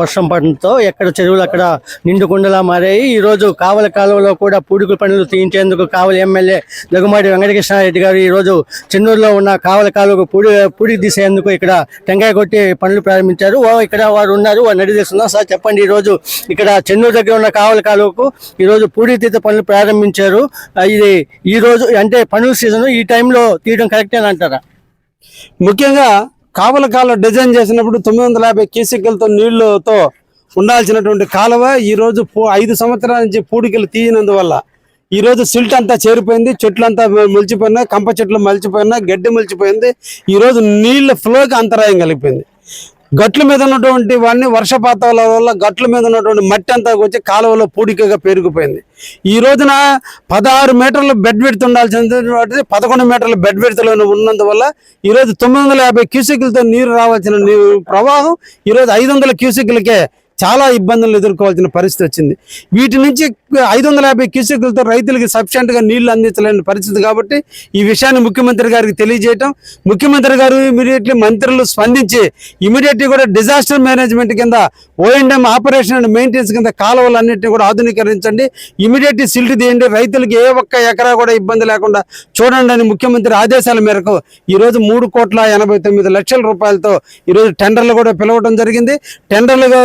వర్షం పడడంతో ఎక్కడ చెరువులు అక్కడ నిండుకుండలా మారాయి. ఈరోజు కావల కాలువలో కూడా పూడికల పనులు తీయించేందుకు కావలి ఎమ్మెల్యే దగ్గుమాటి వెంకటకృష్ణారెడ్డి గారు ఈరోజు చెన్నూరులో ఉన్న కావల కాలువకు పూడి పూడి తీసేందుకు ఇక్కడ టెంకాయ కొట్టి పనులు ప్రారంభించారు. ఇక్కడ వారు ఉన్నారు. వారు నడిచేస్తున్నారు సార్ చెప్పండి. ఈరోజు ఇక్కడ చెన్నూరు దగ్గర ఉన్న కావల కాలువకు ఈరోజు పూడి తీత పనులు ప్రారంభించారు. ఇది ఈరోజు అంటే పనుల సీజన్ ఈ టైంలో తీయడం కరెక్టే అంటారా ముఖ్యంగా కావల కాలువ డిజైన్ చేసినప్పుడు తొమ్మిది వందల యాభై క్యూసెక్కులతో నీళ్ళతో ఉండాల్సినటువంటి కాలువ ఈరోజు పూ- ఐదు సంవత్సరాల నుంచి పూడికలు తీయనందువల్ల ఈరోజు సిల్ట్ అంతా చేరిపోయింది చెట్లు అంతా మొలిచిపోయినా కంప చెట్లు మలిచిపోయినా గడ్డి మలిచిపోయింది. ఈరోజు నీళ్ళ ఫ్లోకి అంతరాయం కలిగిపోయింది. గట్ల మీద ఉన్నటువంటి వాడిని వర్షపాతాల వల్ల గట్ల మీద ఉన్నటువంటి మట్టి అంతా వచ్చి కాలువలో పూడికగా పెరిగిపోయింది ఈ రోజున పదహారు మీటర్లు బెడ్ విడత ఉండాల్సిన పదకొండు మీటర్ల బెడ్ విడతలో ఉన్నందువల్ల ఈ రోజు తొమ్మిది వందల యాభై క్యూసెక్లతో నీరు రావాల్సిన నీరు ప్రవాహం ఈ రోజు ఐదు వందల క్యూసెక్లకే చాలా ఇబ్బందులు ఎదుర్కోవాల్సిన పరిస్థితి వచ్చింది. వీటి నుంచి ఐదు వందల యాభై క్యూసెక్లతో రైతులకు సఫిషియెంట్గా నీళ్ళు అందించలేని పరిస్థితి కాబట్టి ఈ విషయాన్ని ముఖ్యమంత్రి గారికి తెలియజేయటం. ముఖ్యమంత్రి గారు ఇమీడియట్లీ మంత్రులు స్పందించి ఇమీడియట్లీ కూడా డిజాస్టర్ మేనేజ్మెంట్ కింద ఓఎండ్ఎం ఆపరేషన్ అండ్ మెయింటెనెన్స్ కింద కాలువలన్నింటినీ కూడా ఆధునీకరించండి. ఇమీడియట్లీ సిల్ట్ తీయండి. రైతులకు ఏ ఒక్క ఎకరా కూడా ఇబ్బంది లేకుండా చూడండి అని ముఖ్యమంత్రి ఆదేశాల మేరకు ఈరోజు మూడు కోట్ల ఎనభై తొమ్మిది లక్షల రూపాయలతో ఈరోజు టెండర్లు కూడా పిలవడం జరిగింది. టెండర్లుగా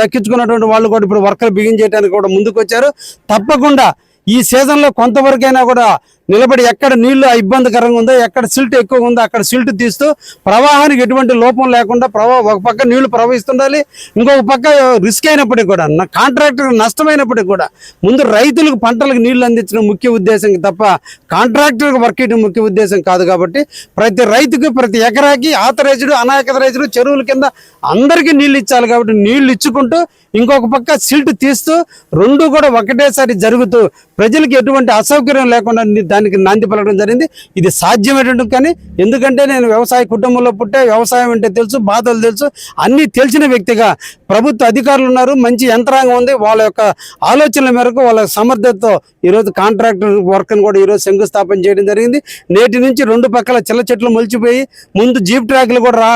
దక్కించుకున్నటువంటి వాళ్ళు కూడా ఇప్పుడు వర్కర్ బిగిన్ చేయడానికి కూడా ముందుకు వచ్చారు తప్పకుండా ఈ సీజన్లో కొంతవరకైనా కూడా నిలబడి ఎక్కడ నీళ్ళు ఇబ్బందికరంగా ఉందో ఎక్కడ సిల్ట్ ఎక్కువ ఉందో అక్కడ సిల్ట్ తీస్తూ ప్రవాహానికి ఎటువంటి లోపం లేకుండా ప్రవాహ ఒక పక్క నీళ్ళు ప్రవహిస్తుండాలి ఇంకొక పక్క రిస్క్ అయినప్పటికీ కూడా కాంట్రాక్టర్ నష్టమైనప్పటికీ కూడా ముందు రైతులకు పంటలకు నీళ్ళు అందించడం ముఖ్య ఉద్దేశం తప్ప కాంట్రాక్టర్కి వర్క్ చేయడం ముఖ్య ఉద్దేశం కాదు కాబట్టి ప్రతి రైతుకు ప్రతి ఎకరాకి ఆథరైజ్డ్ అనాథరైజ్డ్ చెరువుల కింద అందరికీ నీళ్ళు ఇచ్చాలి కాబట్టి నీళ్ళు ఇచ్చుకుంటూ ఇంకొక పక్క సిల్ట్ తీస్తూ రెండు కూడా ఒకటేసారి జరుగుతూ ప్రజలకు ఎటువంటి అసౌకర్యం లేకుండా దానికి నాంది పలకడం జరిగింది. ఇది సాధ్యమైనట్టు కానీ ఎందుకంటే నేను వ్యవసాయ కుటుంబంలో పుట్టే వ్యవసాయం అంటే తెలుసు బాధలు తెలుసు. అన్నీ తెలిసిన వ్యక్తిగా ప్రభుత్వ అధికారులు ఉన్నారు. మంచి యంత్రాంగం ఉంది. వాళ్ళ యొక్క ఆలోచనల మేరకు వాళ్ళ సమర్థతతో ఈరోజు కాంట్రాక్టర్ వర్క్ను కూడా ఈరోజు శంకుస్థాపన చేయడం జరిగింది. నేటి నుంచి రెండు పక్కల చిల్ల చెట్లు మొలిచిపోయి ముందు జీప్ ట్రాక్లు కూడా రా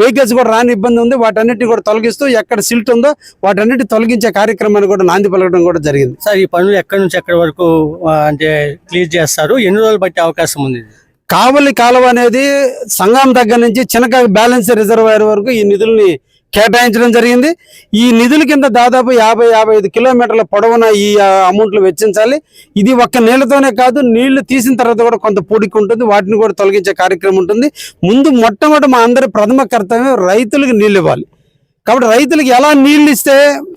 వెహికల్స్ కూడా రాని ఇబ్బంది ఉంది. వాటన్నిటిని కూడా తొలగిస్తూ ఎక్కడ సిల్ట్ ఉందో వాటన్నిటి తొలగించే కార్యక్రమాన్ని కూడా నాంది పలకడం కూడా జరిగింది. సార్ ఈ పనులు ఎక్కడి నుంచి ఎక్కడి వరకు అంటే క్లియర్ చేస్తారు. ఎన్ని రోజులు పట్టే అవకాశం ఉంది కావలి కాలువ అనేది సంఘం దగ్గర నుంచి చినక బ్యాలెన్స్ రిజర్వాయర్ వరకు ఈ నిధుల్ని కేటాయించడం జరిగింది. ఈ నిధుల కింద దాదాపు యాభై యాభై ఐదు కిలోమీటర్ల పొడవున ఈ అమౌంట్లు వెచ్చించాలి. ఇది ఒక్క నీళ్ళతోనే కాదు నీళ్ళు తీసిన తర్వాత కూడా కొంత పూడికి ఉంటుంది. వాటిని కూడా తొలగించే కార్యక్రమం ఉంటుంది. ముందు మొట్టమొదటి మా అందరి ప్రథమ కర్తవ్యం రైతులకు నీళ్ళు ఇవ్వాలి. కాబట్టి రైతులకు ఎలా నీళ్ళు ఇస్తే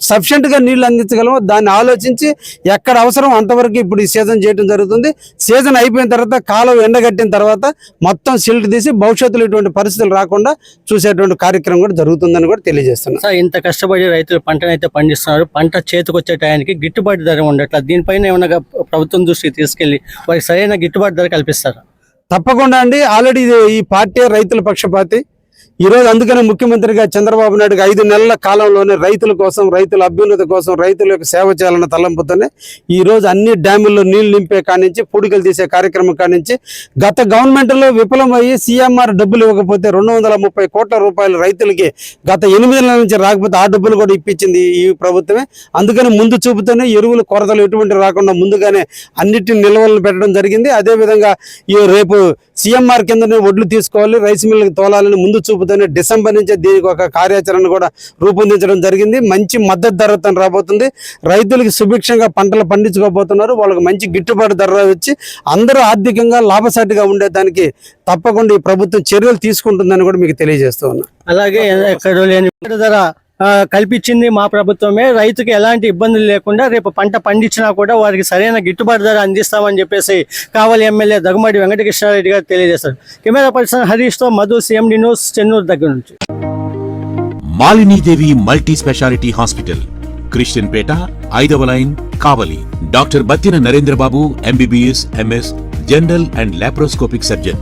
సఫిషియెంట్గా నీళ్ళు అందించగలమో దాన్ని ఆలోచించి ఎక్కడ అవసరం అంతవరకు ఇప్పుడు ఈ సీజన్ చేయడం జరుగుతుంది. సీజన్ అయిపోయిన తర్వాత కాలువ ఎండగట్టిన తర్వాత మొత్తం సిల్ట్ తీసి భవిష్యత్తులో ఇటువంటి పరిస్థితులు రాకుండా చూసేటువంటి కార్యక్రమం కూడా జరుగుతుందని కూడా తెలియజేస్తున్నాను. సార్ ఇంత కష్టపడి రైతులు పంటనైతే పండిస్తున్నారు. పంట చేతికొచ్చే టయానికి గిట్టుబాటు ధర ఉండట్ల? దీనిపైన ఏమైనా ప్రభుత్వం దృష్టికి తీసుకెళ్ళి వారికి సరైన గిట్టుబాటు ధర కల్పిస్తారా? తప్పకుండా అండి. ఆల్రెడీ ఈ పార్టీ రైతుల పక్షపాతి. ఈ రోజు అందుకనే ముఖ్యమంత్రిగా చంద్రబాబు నాయుడు ఐదు నెలల కాలంలోనే రైతుల కోసం రైతుల అభ్యున్నతి కోసం రైతుల యొక్క సేవ చేయాలన్న తలంపుతోనే ఈ రోజు అన్ని డ్యాముల్లో నీళ్ళు నింపే కానించి పూడికలు తీసే కార్యక్రమం కానించి గత గవర్నమెంట్లో విఫలమయ్యి సీఎంఆర్ డబ్బులు ఇవ్వకపోతే రెండు వందల ముప్పై కోట్ల రూపాయలు రైతులకి గత ఎనిమిది నెలల నుంచి రాకపోతే ఆ డబ్బులు కూడా ఇప్పించింది ఈ ప్రభుత్వమే. అందుకని ముందు చూపుతూనే ఎరువుల కొరతలు ఎటువంటి రాకుండా ముందుగానే అన్నిటిని నిల్వలను పెట్టడం జరిగింది. అదేవిధంగా ఈ రేపు సీఎంఆర్ కిందనే ఒడ్లు తీసుకోవాలి రైస్ మిల్లుకి తోలాలని ముందు చూపు చూపుతోనే డిసెంబర్ నుంచే దీనికి ఒక కార్యాచరణ కూడా రూపొందించడం జరిగింది. మంచి మద్దతు ధరతో రాబోతుంది. రైతులకి సుభిక్షంగా పంటలు పండించుకోబోతున్నారు. వాళ్ళకి మంచి గిట్టుబాటు ధర వచ్చి అందరూ ఆర్థికంగా లాభసాటిగా ఉండేదానికి తప్పకుండా ఈ ప్రభుత్వం చర్యలు తీసుకుంటుందని కూడా మీకు తెలియజేస్తూ ఉన్నా. అలాగే ఎక్కడ లేని ధర కల్పించింది మా ప్రభుత్వమే. రైతుకి ఎలాంటి ఇబ్బందులు లేకుండా రేపు పంట పండించినా కూడా వారికి సరైన గిట్టుబాటు ధర అందిస్తామని చెప్పేసి కావలి ఎమ్మెల్యే దగ్గుమడి వెంకటకృష్ణారెడ్డి గారు తెలియజేశారు. కెమెరా పర్సన్ హరీష్తో మధు సిఎండి న్యూస్ చెన్నూరు దగ్గర నుంచి. Malinidevi multi speciality hospital Christian పేట ఐదవ line Kavali. Doctor Battina Narendrababu MBBS MS general and laparoscopic surgeon.